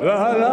라라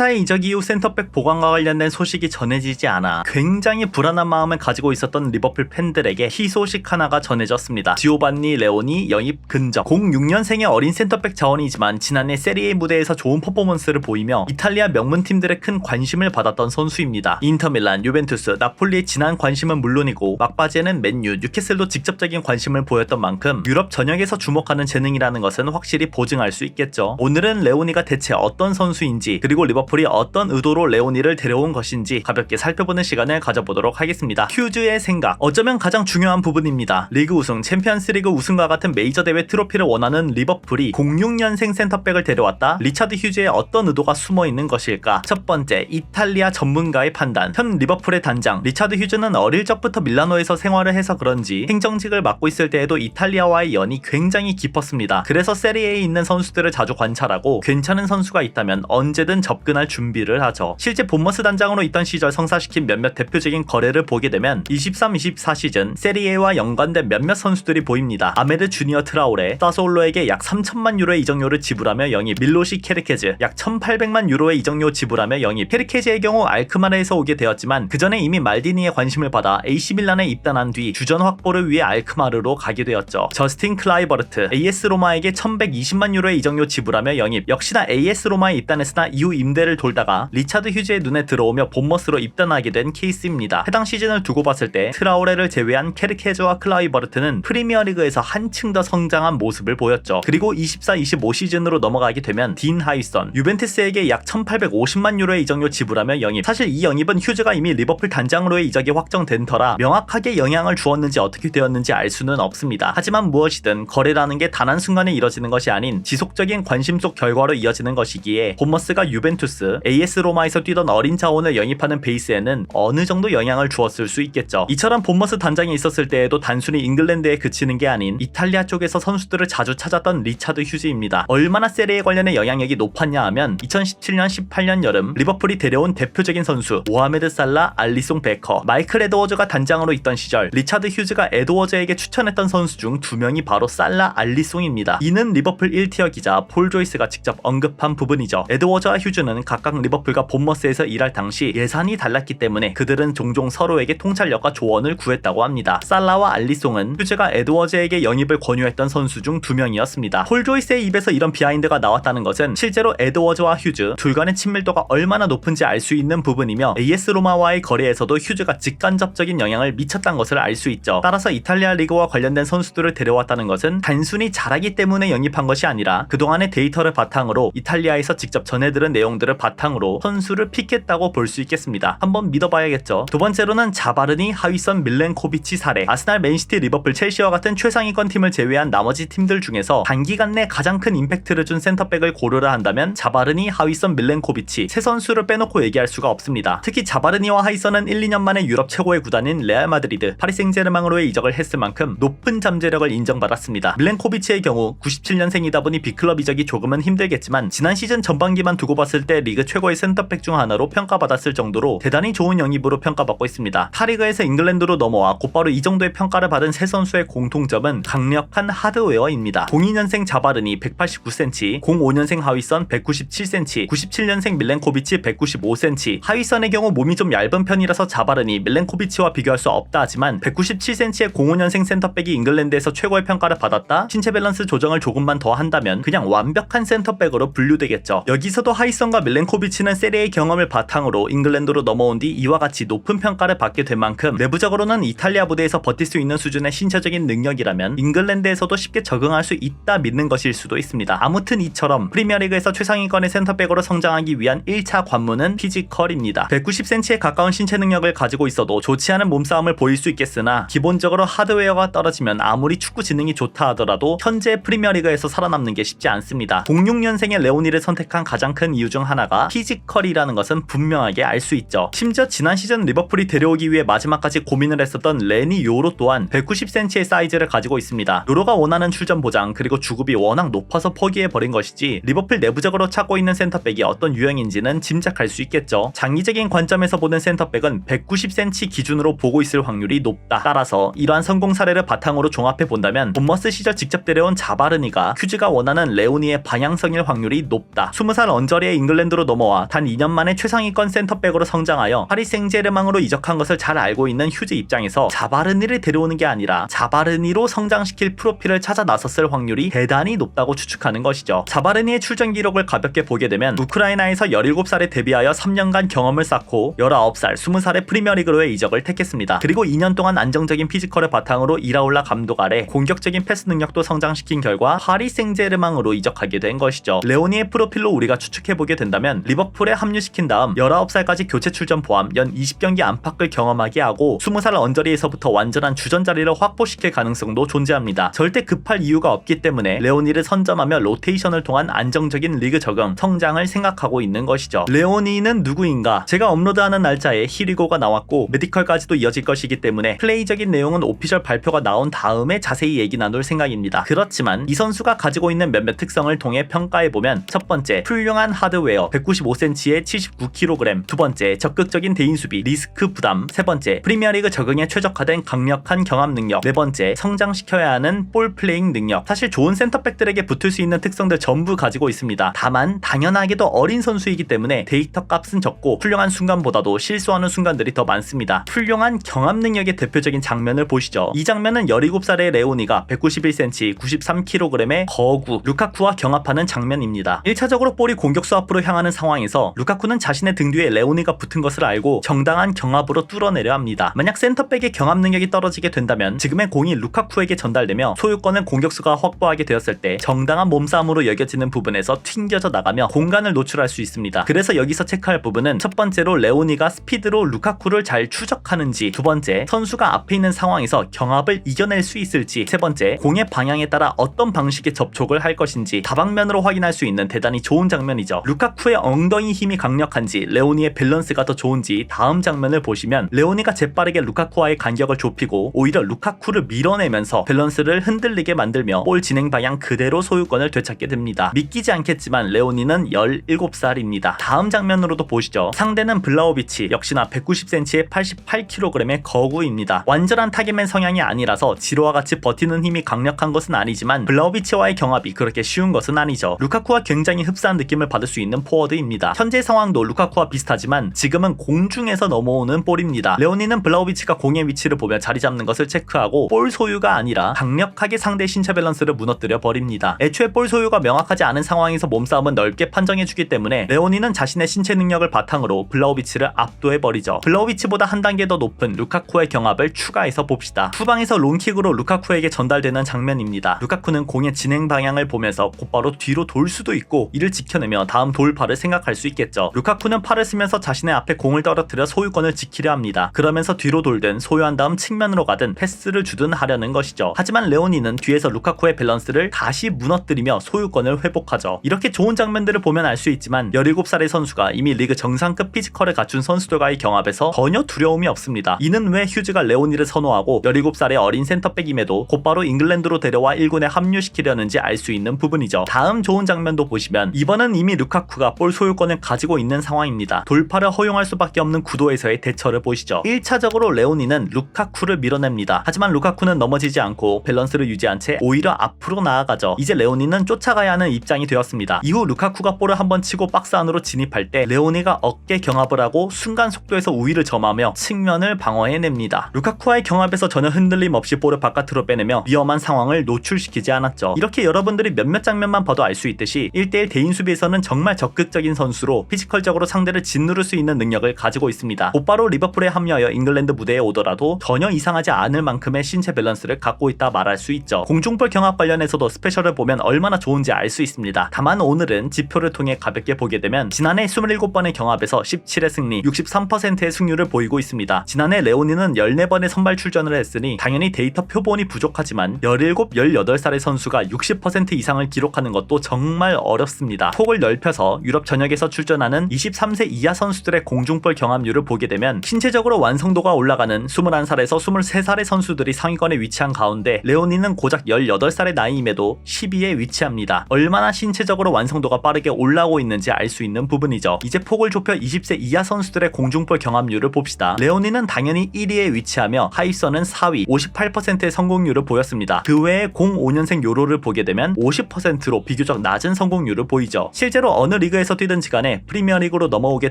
환사의 이적 이후 센터백 보강과 관련된 소식이 전해지지 않아 굉장히 불안한 마음을 가지고 있었던 리버풀 팬들에게 희소식 하나가 전해졌습니다. 지오반니 레오니 영입 근적 06년생의 어린 센터백 자원이지만 지난해 세리에 무대에서 좋은 퍼포먼스를 보이며 이탈리아 명문 팀들의 큰 관심을 받았던 선수입니다. 인터밀란, 유벤투스, 나폴리의 진한 관심은 물론이고 막바지에는 맨유, 뉴캐슬도 직접적인 관심을 보였던 만큼 유럽 전역에서 주목하는 재능이라는 것은 확실히 보증할 수 있겠죠. 오늘은 레오니가 대체 어떤 선수인지 그리고 리버풀 이 어떤 의도로 레오니를 데려온 것인지 가볍게 살펴보는 시간을 가져보도록 하겠습니다. 큐즈의 생각 어쩌면 가장 중요한 부분입니다. 리그 우승, 챔피언스리그 우승과 같은 메이저 대회 트로피를 원하는 리버풀이 06년생 센터백을 데려왔다. 리차드 휴즈의 어떤 의도가 숨어 있는 것일까? 첫 번째, 이탈리아 전문가의 판단. 현 리버풀의 단장 리차드 휴즈는 어릴 적부터 밀라노에서 생활을 해서 그런지 행정직을 맡고 있을 때에도 이탈리아와의 연이 굉장히 깊었습니다. 그래서 세리에에 있는 선수들을 자주 관찰하고 괜찮은 선수가 있다면 언제든 접근 할 준비를 하죠. 실제 본머스 단장으로 있던 시절 성사시킨 몇몇 대표적인 거래를 보게 되면 23-24 시즌 세리에와 연관된 몇몇 선수들이 보입니다. 아메르 주니어 트라오레, 사솔로에게 약 3천만 유로의 이적료를 지불하며 영입, 밀로시 케르케즈 약 1,800만 유로의 이적료 지불하며 영입. 케르케즈의 경우 알크마르에서 오게 되었지만 그 전에 이미 말디니의 관심을 받아 AC 밀란에 입단한 뒤 주전 확보를 위해 알크마르로 가게 되었죠. 저스틴 클라이버르트, AS 로마에게 1,120만 유로의 이적료 지불하며 영입. 역시나 AS 로마에 입단했으나 이후 임대 를 돌다가 리차드 휴즈의 눈에 들어오며 본머스로 입단하게 된 케이스입니다. 해당 시즌을 두고 봤을 때 트라오레를 제외한 케르케즈와 클라이버르트는 프리미어리그에서 한층 더 성장한 모습을 보였죠. 그리고 24-25 시즌으로 넘어가게 되면 딘 하이선, 유벤투스에게 약 1,850만 유로의 이적료 지불하며 영입. 사실 이 영입은 휴즈가 이미 리버풀 단장으로의 이적이 확정된 터라 명확하게 영향을 주었는지 어떻게 되었는지 알 수는 없습니다. 하지만 무엇이든 거래라는 게 단 한순간에 이뤄지는 것이 아닌 지속적인 관심 속 결과로 이어지는 것이기에 본머스가 유벤투스, AS 로마에서 뛰던 어린 자원을 영입하는 베이스에는 어느 정도 영향을 주었을 수 있겠죠. 이처럼 본머스 단장이 있었을 때에도 단순히 잉글랜드에 그치는 게 아닌 이탈리아 쪽에서 선수들을 자주 찾았던 리차드 휴즈입니다. 얼마나 세리에 관련해 영향력이 높았냐 하면 2017년 18년 여름 리버풀이 데려온 대표적인 선수 모하메드 살라, 알리송 베커, 마이클 에드워즈가 단장으로 있던 시절 리차드 휴즈가 에드워즈에게 추천했던 선수 중 두 명이 바로 살라, 알리송입니다. 이는 리버풀 1티어 기자 폴 조이스가 직접 언급한 부분이죠. 에드워즈와 휴즈는 각각 리버풀과 본머스에서 일할 당시 예산이 달랐기 때문에 그들은 종종 서로에게 통찰력과 조언을 구했다고 합니다. 살라와 알리송은 휴즈가 에드워즈에게 영입을 권유했던 선수 중 두 명이었습니다. 폴 조이스의 입에서 이런 비하인드가 나왔다는 것은 실제로 에드워즈와 휴즈 둘 간의 친밀도가 얼마나 높은지 알 수 있는 부분이며 AS 로마와의 거래에서도 휴즈가 직간접적인 영향을 미쳤다는 것을 알 수 있죠. 따라서 이탈리아 리그와 관련된 선수들을 데려왔다는 것은 단순히 잘하기 때문에 영입한 것이 아니라 그동안의 데이터를 바탕으로 이탈리아에서 직접 전해들은 내용들을 바탕으로 선수를 픽했다고 볼 수 있겠습니다. 한번 믿어봐야겠죠. 두 번째로는 자바르니, 하위선 밀렌코비치 사례. 아스날, 맨시티, 리버풀, 첼시와 같은 최상위권 팀을 제외한 나머지 팀들 중에서 단기간 내 가장 큰 임팩트를 준 센터백을 고르라 한다면 자바르니, 하위선, 밀렌코비치 세 선수를 빼놓고 얘기할 수가 없습니다. 특히 자바르니와 하위선은 1, 2년 만에 유럽 최고의 구단인 레알 마드리드, 파리 생제르맹으로의 이적을 했을 만큼 높은 잠재력을 인정받았습니다. 밀렌코비치의 경우 97년생이다 보니 빅클럽 이적이 조금은 힘들겠지만 지난 시즌 전반기만 두고 봤을 때 리그 최고의 센터백 중 하나로 평가받았을 정도로 대단히 좋은 영입으로 평가받고 있습니다. 타리그에서 잉글랜드로 넘어와 곧바로 이 정도의 평가를 받은 세 선수의 공통점은 강력한 하드웨어입니다. 02년생 자바르니 189cm, 05년생 하위선 197cm, 97년생 밀렌코비치 195cm. 하위선의 경우 몸이 좀 얇은 편이라서 자바르니 밀렌코비치와 비교할 수 없다 하지만 197cm의 05년생 센터백이 잉글랜드에서 최고의 평가를 받았다. 신체 밸런스 조정을 조금만 더 한다면 그냥 완벽한 센터백으로 분류되겠죠. 여기서도 하이선과 밀 렌코비치는 세리의 경험을 바탕으로 잉글랜드로 넘어온 뒤 이와 같이 높은 평가를 받게 된 만큼 내부적으로는 이탈리아 무대에서 버틸 수 있는 수준의 신체적인 능력이라면 잉글랜드에서도 쉽게 적응할 수 있다 믿는 것일 수도 있습니다. 아무튼 이처럼 프리미어리그에서 최상위권의 센터백으로 성장하기 위한 1차 관문은 피지컬입니다. 190cm에 가까운 신체 능력을 가지고 있어도 좋지 않은 몸싸움을 보일 수 있겠으나 기본적으로 하드웨어가 떨어지면 아무리 축구 지능이 좋다 하더라도 현재 프리미어리그에서 살아남는 게 쉽지 않습니다. 06년생의 레오니를 선택한 가장 큰 이유 중 하나 하나가 피지컬이라는 것은 분명하게 알 수 있죠. 심지어 지난 시즌 리버풀이 데려오기 위해 마지막까지 고민을 했었던 레니 요로 또한 190cm의 사이즈를 가지고 있습니다. 요로가 원하는 출전 보장 그리고 주급이 워낙 높아서 포기해버린 것이지 리버풀 내부적으로 찾고 있는 센터백이 어떤 유형인지는 짐작할 수 있겠죠. 장기적인 관점에서 보는 센터백은 190cm 기준으로 보고 있을 확률이 높다. 따라서 이러한 성공 사례를 바탕으로 종합해 본다면 본머스 시절 직접 데려온 자바르니가 큐즈가 원하는 레오니의 방향성일 확률이 높다. 20살 언저리에 잉글랜드 로 넘어와 단 2년 만에 최상위권 센터백으로 성장하여 파리 생제르맹으로 이적한 것을 잘 알고 있는 휴즈 입장에서 자바르니를 데려오는 게 아니라 자바르니로 성장시킬 프로필을 찾아 나섰을 확률이 대단히 높다고 추측하는 것이죠. 자바르니의 출전 기록을 가볍게 보게 되면 우크라이나에서 17살에 데뷔하여 3년간 경험을 쌓고 19살, 20살의 프리미어리그로의 이적을 택했습니다. 그리고 2년 동안 안정적인 피지컬을 바탕으로 이라올라 감독 아래 공격적인 패스 능력도 성장시킨 결과 파리 생제르맹으로 이적하게 된 것이죠. 레오니의 프로필로 우리가 추측해 보게 된다면 리버풀에 합류시킨 다음 19살까지 교체 출전 포함 연 20경기 안팎을 경험하게 하고 20살 언저리에서부터 완전한 주전 자리를 확보시킬 가능성도 존재합니다. 절대 급할 이유가 없기 때문에 레오니를 선점하며 로테이션을 통한 안정적인 리그 적응, 성장을 생각하고 있는 것이죠. 레오니는 누구인가? 제가 업로드하는 날짜에 히리고가 나왔고 메디컬까지도 이어질 것이기 때문에 플레이적인 내용은 오피셜 발표가 나온 다음에 자세히 얘기 나눌 생각입니다. 그렇지만 이 선수가 가지고 있는 몇몇 특성을 통해 평가해 보면 첫 번째 훌륭한 하드웨어 195cm에 79kg 두 번째 적극적인 대인 수비 리스크 부담 세 번째 프리미어리그 적응에 최적화된 강력한 경합 능력 네 번째 성장시켜야 하는 볼 플레잉 능력 사실 좋은 센터백들에게 붙을 수 있는 특성들 전부 가지고 있습니다. 다만 당연하게도 어린 선수이기 때문에 데이터 값은 적고 훌륭한 순간보다도 실수하는 순간들이 더 많습니다. 훌륭한 경합 능력의 대표적인 장면을 보시죠. 이 장면은 17살의 레오니가 191cm 93kg의 거구 루카쿠와 경합하는 장면입니다. 1차적으로 볼이 공격수 앞으로 향 하는 상황에서 루카쿠는 자신의 등 뒤에 레오니가 붙은 것을 알고 정당한 경합으로 뚫어내려 합니다. 만약 센터백의 경합 능력이 떨어지게 된다면 지금의 공이 루카쿠에게 전달되며 소유권을 공격수가 확보하게 되었을 때 정당한 몸싸움으로 여겨지는 부분에서 튕겨져 나가며 공간을 노출할 수 있습니다. 그래서 여기서 체크할 부분은 첫 번째로 레오니가 스피드로 루카쿠를 잘 추적하는지 두 번째 선수가 앞에 있는 상황에서 경합을 이겨낼 수 있을지 세 번째 공의 방향에 따라 어떤 방식의 접촉을 할 것인지 다방면으로 확인할 수 있는 대단히 좋은 장면이죠. 루카쿠 의 엉덩이 힘이 강력한지 레오니의 밸런스가 더 좋은지 다음 장면을 보시면 레오니가 재빠르게 루카쿠와의 간격을 좁히고 오히려 루카쿠를 밀어내면서 밸런스를 흔들리게 만들며 볼 진행 방향 그대로 소유권을 되찾게 됩니다. 믿기지 않겠지만 레오니는 17살입니다. 다음 장면으로도 보시죠. 상대는 블라오비치 역시나 190cm에 88kg의 거구입니다. 완전한 타겟맨 성향이 아니라서 지로와 같이 버티는 힘이 강력한 것은 아니지만 블라오비치와의 경합이 그렇게 쉬운 것은 아니죠. 루카쿠와 굉장히 흡사한 느낌을 받을 수 있는 포워드입니다. 현재 상황도 루카쿠와 비슷하지만 지금은 공중에서 넘어오는 볼입니다. 레오니는 블라오비치가 공의 위치를 보며 자리 잡는 것을 체크하고 볼 소유가 아니라 강력하게 상대 신체 밸런스를 무너뜨려 버립니다. 애초에 볼 소유가 명확하지 않은 상황에서 몸싸움은 넓게 판정해주기 때문에 레오니는 자신의 신체 능력을 바탕으로 블라오비치를 압도해 버리죠. 블라오비치보다 한 단계 더 높은 루카쿠의 경합을 추가해서 봅시다. 후방에서 롱킥으로 루카쿠에게 전달되는 장면입니다. 루카쿠는 공의 진행 방향을 보면서 곧바로 뒤로 돌 수도 있고 이를 지켜내며 다음 돌 파를 생각할 수 있겠죠. 루카쿠는 팔을 쓰면서 자신의 앞에 공을 떨어뜨려 소유권을 지키려 합니다. 그러면서 뒤로 돌든 소유한 다음 측면으로 가든 패스를 주든 하려는 것이죠. 하지만 레오니는 뒤에서 루카쿠의 밸런스를 다시 무너뜨리며 소유권을 회복하죠. 이렇게 좋은 장면들을 보면 알 수 있지만 17살의 선수가 이미 리그 정상급 피지컬을 갖춘 선수들과의 경합에서 전혀 두려움이 없습니다. 이는 왜 휴즈가 레오니를 선호하고 17살의 어린 센터백임에도 곧바로 잉글랜드로 데려와 1군에 합류시키려는지 알 수 있는 부분이죠. 다음 좋은 장면도 보시면 이번은 이미 루카쿠가 볼 소유권을 가지고 있는 상황입니다. 돌파를 허용할 수밖에 없는 구도에서의 대처를 보시죠. 1차적으로 레오니는 루카쿠를 밀어냅니다. 하지만 루카쿠는 넘어지지 않고 밸런스를 유지한 채 오히려 앞으로 나아가죠. 이제 레오니는 쫓아가야 하는 입장이 되었습니다. 이후 루카쿠가 볼을 한번 치고 박스 안으로 진입할 때 레오니가 어깨 경합을 하고 순간 속도에서 우위를 점하며 측면을 방어해냅니다. 루카쿠와의 경합에서 전혀 흔들림 없이 볼을 바깥으로 빼내며 위험한 상황을 노출시키지 않았죠. 이렇게 여러분들이 몇몇 장면만 봐도 알 수 있듯이 1대1 대인 수비에서는 정말 적극 적인 선수로 피지컬적으로 상대를 짓누를 수 있는 능력을 가지고 있습니다. 곧바로 리버풀에 합류하여 잉글랜드 무대에 오더라도 전혀 이상하지 않을 만큼의 신체 밸런스를 갖고 있다 말할 수 있죠. 공중볼 경합 관련해서도 스페셜을 보면 얼마나 좋은지 알 수 있습니다. 다만 오늘은 지표를 통해 가볍게 보게 되면 지난해 27번의 경합에서 17회 승리, 63%의 승률을 보이고 있습니다. 지난해 레오니는 14번의 선발 출전을 했으니 당연히 데이터 표본이 부족하지만 17, 18살의 선수가 60% 이상을 기록하는 것도 정말 어렵습니다. 폭을 넓혀서 유럽 전역에서 출전하는 23세 이하 선수들의 공중볼 경합률을 보게 되면 신체적으로 완성도가 올라가는 21살에서 23살의 선수들이 상위권에 위치한 가운데 레오니는 고작 18살의 나이임에도 10위에 위치합니다. 얼마나 신체적으로 완성도가 빠르게 올라오고 있는지 알 수 있는 부분이죠. 이제 폭을 좁혀 20세 이하 선수들의 공중볼 경합률을 봅시다. 레오니는 당연히 1위에 위치하며 하이선은 4위, 58%의 성공률을 보였습니다. 그 외에 05년생 요로를 보게 되면 50%로 비교적 낮은 성공률을 보이죠. 실제로 어느 리그 에서 뛰든지 간에 프리미어리그로 넘어오게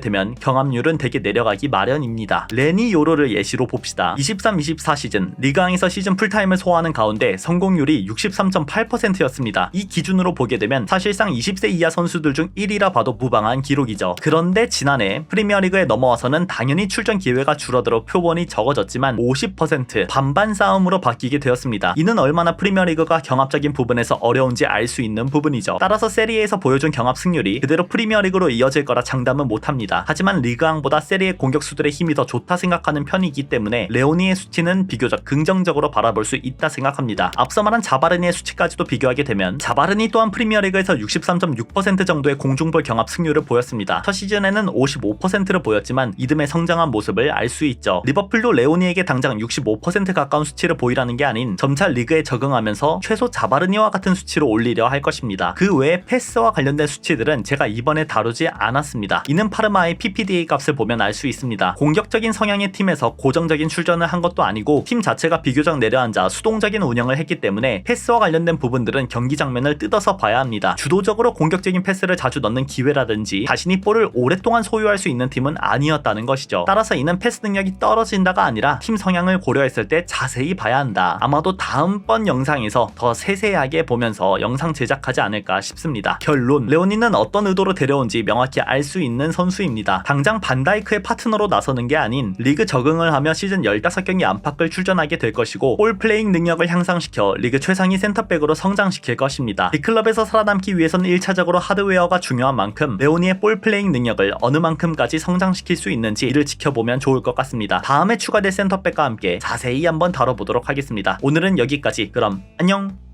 되면 경합률은 대개 내려가기 마련입니다. 레니 요로를 예시로 봅시다. 23-24 시즌 리그왕에서 시즌 풀타임을 소화하는 가운데 성공률이 63.8%였습니다. 이 기준으로 보게 되면 사실상 20세 이하 선수들 중 1위라 봐도 무방한 기록이죠. 그런데 지난해 프리미어리그에 넘어와서는 당연히 출전 기회가 줄어들어 표본이 적어졌지만 50% 반반 싸움으로 바뀌게 되었습니다. 이는 얼마나 프리미어리그가 경합적인 부분에서 어려운지 알 수 있는 부분이죠. 따라서 세리에에서 보여준 경합 승률이 그대로 프리미어리그로 이어질 거라 장담은 못합니다. 하지만 리그왕보다 세리의 공격수들의 힘이 더 좋다 생각하는 편이기 때문에 레오니의 수치는 비교적 긍정적으로 바라볼 수 있다 생각합니다. 앞서 말한 자바르니의 수치까지도 비교하게 되면 자바르니 또한 프리미어리그에서 63.6% 정도의 공중볼 경합 승률을 보였습니다. 첫 시즌에는 55%를 보였지만 이듬해 성장한 모습을 알 수 있죠. 리버풀도 레오니에게 당장 65% 가까운 수치를 보이라는 게 아닌 점차 리그에 적응하면서 최소 자바르니와 같은 수치로 올리려 할 것입니다. 그 외에 패스와 관련된 수치들은 제가 이 번에 다루지 않았습니다. 이는 파르마의 PPDA 값을 보면 알 수 있습니다. 공격적인 성향의 팀에서 고정적인 출전을 한 것도 아니고 팀 자체가 비교적 내려앉아 수동적인 운영을 했기 때문에 패스와 관련된 부분들은 경기 장면을 뜯어서 봐야 합니다. 주도적으로 공격적인 패스를 자주 넣는 기회라든지 자신이 볼을 오랫동안 소유할 수 있는 팀은 아니었다는 것이죠. 따라서 이는 패스 능력이 떨어진다가 아니라 팀 성향을 고려했을 때 자세히 봐야 한다. 아마도 다음번 영상에서 더 세세하게 보면서 영상 제작하지 않을까 싶습니다. 결론 레오니는 어떤 의도로 데려온지 명확히 알 수 있는 선수입니다. 당장 반다이크의 파트너로 나서는 게 아닌 리그 적응을 하며 시즌 15경기 안팎을 출전하게 될 것이고 볼 플레잉 능력을 향상시켜 리그 최상위 센터백으로 성장시킬 것입니다. 빅클럽에서 살아남기 위해서는 1차적으로 하드웨어가 중요한 만큼 레오니의 볼 플레잉 능력을 어느 만큼까지 성장시킬 수 있는지 이를 지켜보면 좋을 것 같습니다. 다음에 추가될 센터백과 함께 자세히 한번 다뤄보도록 하겠습니다. 오늘은 여기까지. 그럼 안녕.